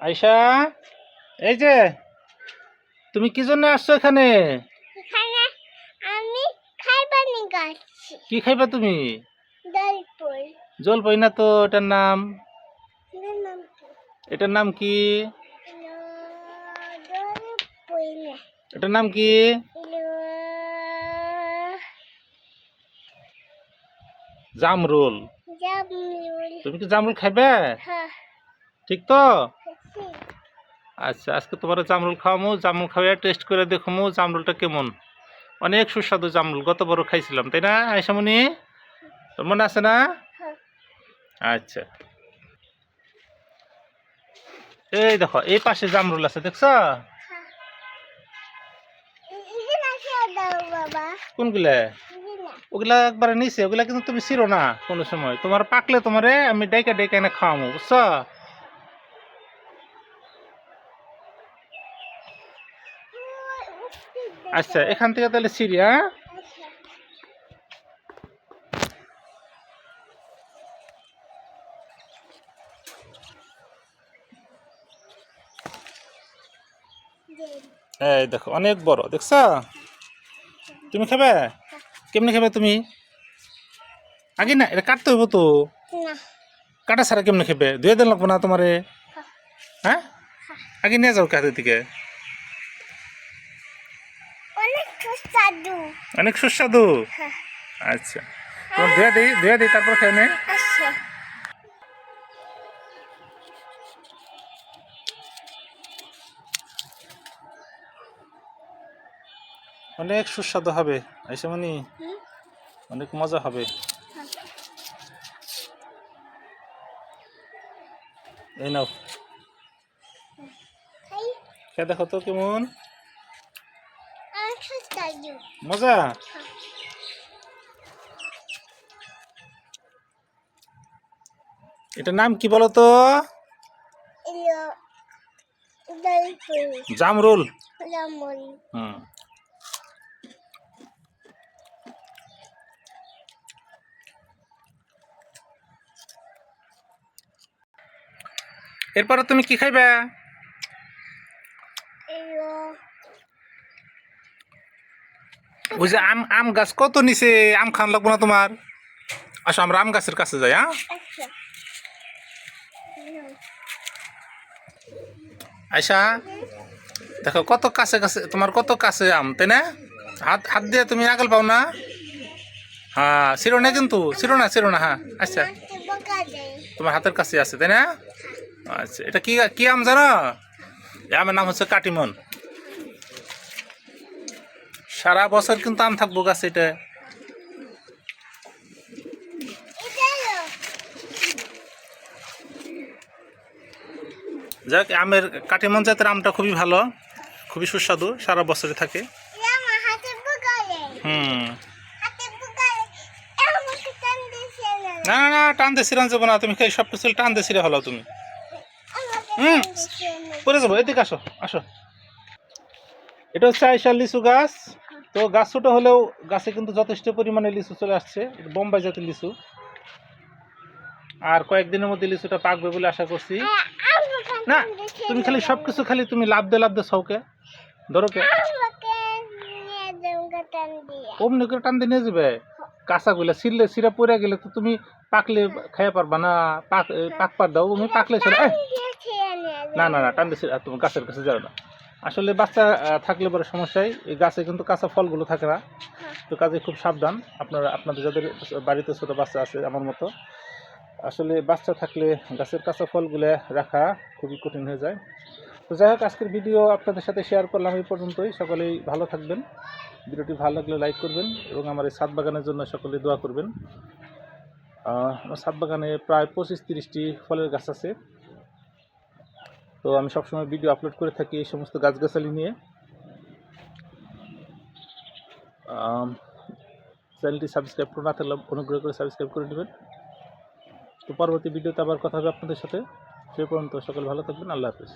আয়শা এই যে তুমি কি জন্য আসছো এখানে? আমি কি খাইবা তুমি? জল পাই না তো এটার নাম? এটার নাম কি? এটার নাম কি? জামরুল। তুমি কি জামরুল খাইবে? হ্যাঁ। ঠিক তো। আচ্ছা আজকে তোমার জামরুল খাওয়ামো জামরুল খাওয়া টেস্ট করে দেখমু জামরুলটা কেমন। অনেক সুস্বাদু জামরুল গত বড় খাইছিলাম তাই না আয়সামনি তোর মনে আছে না? হ্যাঁ। আচ্ছা। এই দেখো এই পাশে জামরুল আছে দেখছ? কোনগুলা? ওগুলা একবারে নিচে ওগুলা কিন্তু তুমি ছিড়ো না কোনো সময়। তোমার পাকলে তোমারে আমি ডাইকা ডাইকা এনে খাওয়ামো বুঝছ? আচ্ছা এখান থেকে তাহলে ছিড়ি হ্যাঁ? এই দেখো অনেক বড় দেখছ? তুমি খাবে? কেমনে খাবে তুমি? আগে না এটা কাটতে হইব তো? না। কাটা ছাড়া কেমনে খাবে? দুয়ে দিন লাগবো না তোমারে? হ্যাঁ। আগে নিয়ে যাও কাদের দিকে। সুস্বাদু। অনেক সুস্বাদু? হ্যাঁ। আচ্ছা। তোমার ধুয়ে দিই ধুয়ে দিই তারপর খেয়ে নে আচ্ছা। অনেক সুস্বাদু হবে এসে মানে অনেক মজা হবে। এই নাও। খেয়ে দেখো তো কেমন? মজা? এটা নাম কি বলো তো এলো জামরুল। হুম। এরপরে তুমি কি খাইবে? ওই যে আম আম গাছ কত নিচে? আম খান লাগবো না তোমার? আসো আমরা আম গাছের কাছে যাই হ্যাঁ? আচ্ছা। আয়সা দেখো কত কাছে কাছে তোমার কত কাছে আম তাই না? হাত হাত দিয়ে তুমি আগল পাও না? হ্যাঁ ছিড়ো না কিন্তু ছিড়ো না ছিড়ো না হ্যাঁ। আচ্ছা। তোমার হাতের কাছে আছে তাই না? আচ্ছা এটা কি কি আম জানো? আমের নাম হচ্ছে কাটিমন। সারা বছর কিন্তু আম থাকব গাছ, এটা। যাক, আমের কাটিমন জাতের আমটা খুবই ভালো, খুবই সুস্বাদু, সারা বছরে থাকে। হুম। না না টান দিয়ে সিরান যাব না, তুমি সব কিছু টান দিয়ে সিরে হলো তুমি। হুম। পরে যাব, এদিকে আসো আসো। এটা হচ্ছে আইসার লিচু গাছ। তো গাছ ছোটো হলেও গাছে কিন্তু যথেষ্ট পরিমাণে লিচু চলে আসছে এটা বোম্বাই জাতের লিচু। আর কয়েকদিনের মধ্যে লিচুটা পাকবে বলে আশা করছি। না তুমি খালি সব কিছু খালি তুমি লাভ দে লাভ দে সৌকে ধরো কে। অমনি করে টান দিয়ে নিয়ে যাবে? কাঁচাগুলা ছিললে সিরা পড়ে গেলে তো তুমি পাকলে খাইয়া পারবা না। পাক পাক পার দাও তুমি পাকলে না না না টান দিয়ে তুমি গাছের কাছে যাও না। আসলে বাচ্চা থাকলে বড় সমস্যায় এই গাছে কিন্তু কাঁচা ফলগুলো থাকে না। তো কাজে খুব সাবধান। আপনারা, আপনাদের যাদের বাড়িতে ছোটো বাচ্চা আছে আমার মতো। আসলে বাচ্চা থাকলে গাছের কাঁচা ফলগুলো রাখা খুবই কঠিন হয়ে যায়। তো যাই হোক, আজকের ভিডিও আপনাদের সাথে শেয়ার করলাম এই পর্যন্তই। সকলেই ভালো থাকবেন। ভিডিওটি ভালো লাগলে লাইক করবেন এবং আমার এই সাত বাগানের জন্য সকলে দোয়া করবেন। আমার সাত বাগানে প্রায় পঁচিশ তিরিশটি ফলের গাছ আছে। তো আমি সবসময় ভিডিও আপলোড করে থাকি এই সমস্ত গাছগাছালি নিয়ে। চ্যানেলটি সাবস্ক্রাইব করে, না থাকলে অনুগ্রহ করে সাবস্ক্রাইব করে নেবেন। তো পরবর্তী ভিডিওতে আবার কথা হবে আপনাদের সাথে। সে পর্যন্ত সকল ভালো থাকবেন, আল্লাহ হাফিজ।